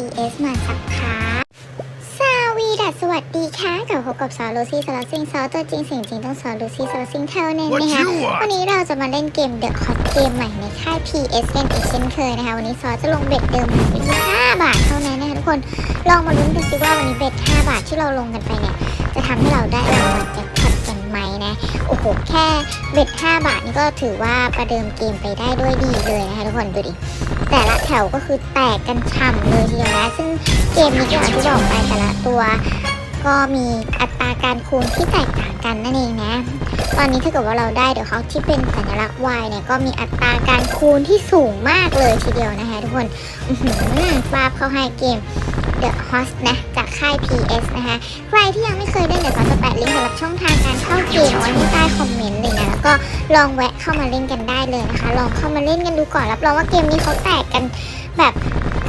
PS มาสักพักสวีดัสสวัสดีค่ะกลับพบกับสาวลูซี่สลัดซิงซอตัวจริงเสียงจริงต้องสาวลูซี่สลัดซิงเท่านั้น What นะคะ you want? วันนี้เราจะมาเล่นเกม The Hot เกมใหม่ในค่าย PS กันอีกเช่นเคยนะคะวันนี้ซอจะลงเบ็ดเดิมอยู่ที่5บาทเท่านั้นนะคะทุกคนลองมาลุ้นกันสิว่าวันนี้เบ็ด 5 บาทที่เราลงกันไปเนี่ยจะทำให้เราได้รางวัลแจ็คพอตกัน ไหมนะ โอ้โห แค่เบ็ด5 บาทนี่ก็ถือว่าประเดิมเกมไปได้ด้วยดีเลยนะคะทุกคนดูดิ แต่ละแถวก็คือแตกกันฉ่ำเลยทีเดียวนะ ซึ่งเกมนี้ก็อย่างที่บอกไปแต่ละตัวก็มีอัตราการคูณที่แตกต่างกันนั่นเองนะ ตอนนี้ถ้าเกิดว่าเราได้เดี๋ยวเขาที่เป็นสัญลักษณ์ Y เนี่ยก็มีอัตราการคูณที่สูงมากเลยทีเดียวนะคะทุกคนอื้อหือปาบเข้าให้เกม The Host นะ จากค่าย PS นะคะ ใครที่ยังไม่เคยเล่นเดี๋ยวเราจะแปะลิงก์สำหรับช่องทางการเข้าเกมไว้ที่ใต้คอมเมนต์เลยนะ แล้วก็ลองแวะเข้ามาเล่นกันได้เลยนะคะ ลองเข้ามาเล่นกันดูก่อน รับรองว่าเกมนี้เขาแตกกันแบบ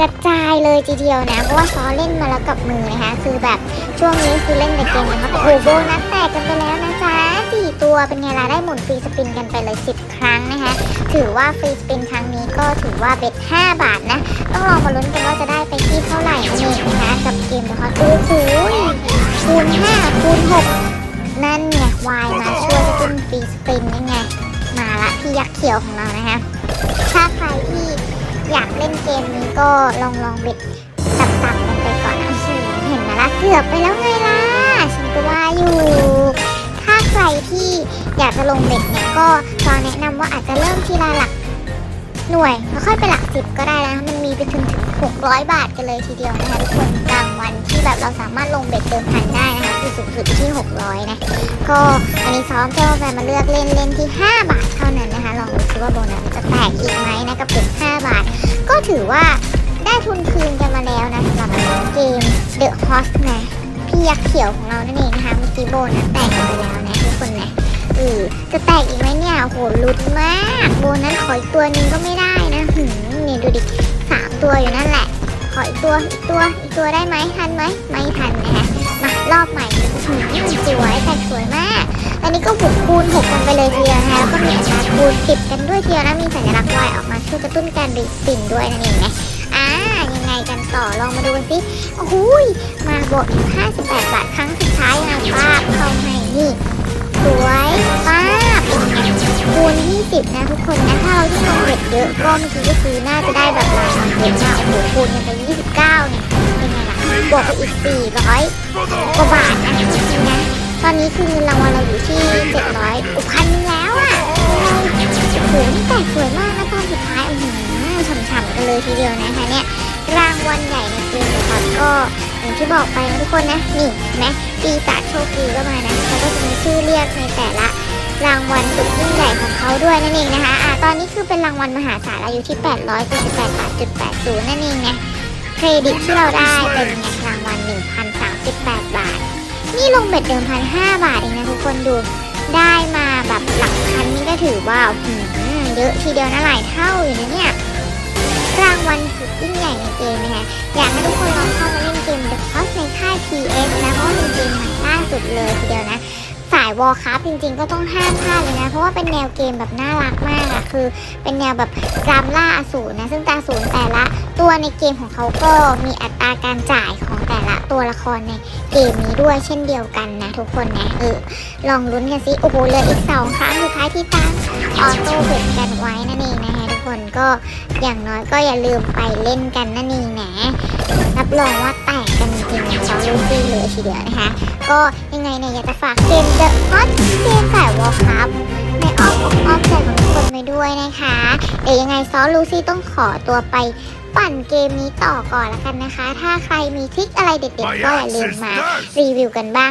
กระจายเลยทีเดียวนะ เพราะว่าซอเล่นมาแล้วกับมือนะคะ คือแบบช่วงนี้คือเล่นแต่เกมนะคะโอ้โหโบนัสแตกกันไปแล้วนะจ๊ะสี่ตัวเป็นไงล่ะได้หมุนฟรีสปินกันไปเลย 10 ครั้งนะคะ ถือว่าฟรีสปินครั้งนี้ก็ถือว่าเบ็ด 5 บาทนะ ต้องลองมาลุ้นกันว่าจะได้ไปที่เท่าไหร่นั่นเองนะคะ กับเกมนะคะโอ้โหคูณ5คูณ6นั่นไงวายมาช่วยกระตุ้นฟรีสปินนี่ไงมาละพี่ยักษ์เขียวของเรานะคะถ้าใครที่ อยากเล่นเกมนี้ก็ลองลองเบ็ดต่ำๆกันไปก่อนนะเห็นไหมล่ะเกือบไปแล้วไงล่ะฉันก็ว่าอยู่ถ้าใครที่อยากจะลงเบ็ดเนี่ยก็ตอแนะนำว่าอาจจะเริ่มทีละหลักหน่วยแล้วค่อยไปหลักสิบก็ได้นะมันมีไปถึงถึง600บาทกันเลยทีเดียวนะคะทุกคนกลางวันที่แบบเราสามารถลงเบ็ดเดิมพันได้นะคะคือสูงสุดที่ 600 นะ ก็อันนี้ซ้อมเจ้าแฟนมาเลือกเล่นเล่นที่ 5 บาทเท่านั้นนะคะ ลองดูซิว่าโบนัสจะแตกอีกไหมนะกับเบ็ด5บาท ถือว่าได้ทุนคืนกันมาแล้วนะสำหรับเกม The Host นะพี่ยักษ์เขียวของเรานั่นเองนะคะเมื่อกี้โบนัสแตกไปแล้วนะทุกคนนะเออจะแตกอีกไหมเนี่ยโหลุ้นมาก โบนัสขออีกตัวหนึงก็ไม่ได้นะหืมนี่ดูดิสามตัวอยู่นั่นแหละขออีกตัวอีกตัวอีกตัวได้ไหมทันไหมไม่ทันนะคะมารอบใหม่หืมสวยแตกสวยมาก อันนี้ก็บุกคูณ6กันไปเลยที มีอัตราคูณ10กันด้วยทีเดียวนะมีสัญลักษณ์วายออกมาช่วยกระตุ้นการรีสปินด้วยนั่นเองนะอ่ายังไงกันต่อลองมาดูกันสิโอ้โหยมาบวก58 บาทครั้งสุดท้ายงไงป้าเข้าให้นี่ สวยป้าบเป็นคูณ20 นะทุกคนนะถ้าเราที่ลงเบ็ดเยอะก็เมื่อกี้ก็คือน่าจะได้แบบรายวันเยอะมากโอ้โหคูณกันไป29เนี่ยเป็นไงล่ะบวกไปอีก 400กว่าบาทนะจริงๆนะตอนนี้คือเงินรางวัลเราอยู่ที่ 700อุพันแล้วอะ นี่แตกสวยมากนะตอนสุดท้ายอื้อหือฉ่ำๆกันเลยทีเดียวนะคะเนี่ยรางวัลใหญ่ในเกมนะครับ ก็อย่างที่บอกไปนะทุกคนนะนี่เห็นไหมปีศาจโชคดีก็มานะเขาก็จะมีชื่อเรียกในแต่ละรางวัลสุดยิ่งใหญ่ของเขาด้วยนั่นเองนะคะอ่าตอนนี้คือเป็นรางวัลมหาศาลอายุที่ 878บาทจุด80 นั่นเองไงเครดิตที่เราได้เป็นไงรางวัล1,038 บาท นี่ลงเบ็ดเดิมพันห้าบาทเองนะทุกคนดูได้มาแบบหลักพันนี่ก็ถือว่าหืม เยอะทีเดียวนะหลายเท่าอยู่นะเนี่ยรางวัลสุดยิ่งใหญ่ในเกมนะคะอยากให้ทุกคนลองเข้ามาเล่นเกม The Cross ในค่าย PS นะเพราะว่าเป็นเกมใหม่ล่าสุดเลยทีเดียวนะสายวอลคัพจริงๆก็ต้องห้ามพลาดเลยนะ เพราะว่าเป็นแนวเกมแบบน่ารักมากอะคือ เป็นแนวแบบกรามล่าอสูรนะ ซึ่งตาสูรแต่ละตัวในเกมของเขาก็มีอัตราการจ่ายของ แต่ละตัวละครในเกมนี้ด้วยเช่นเดียวกันนะทุกคนนะเออลองลุ้นกันสิโอ้โหเหลืออีกสองครั้งสุดท้ายที่ตั้งออโต้เบ็ดกันไว้นั่นเองนะคะทุกคนก็อย่างน้อยก็อย่าลืมไปเล่นกันนั่นเองนะรับรองว่าแตกกันจริงๆนะซอลูซี่เลยทีเดียวนะคะ ก็ยังไงเนี่ยอยากจะฝากเกม The Hot เกมสายวอลคัพในอ้อมอกอ้อมใจของทุกคนไปด้วยนะคะ เดี๋ยวยังไงซอลูซี่ต้องขอตัวไป ปั่นเกมนี้ต่อก่อนละกันนะคะ ถ้าใครมีทริคอะไรเด็ดๆก็อย่าลืมมารีวิวกันบ้าง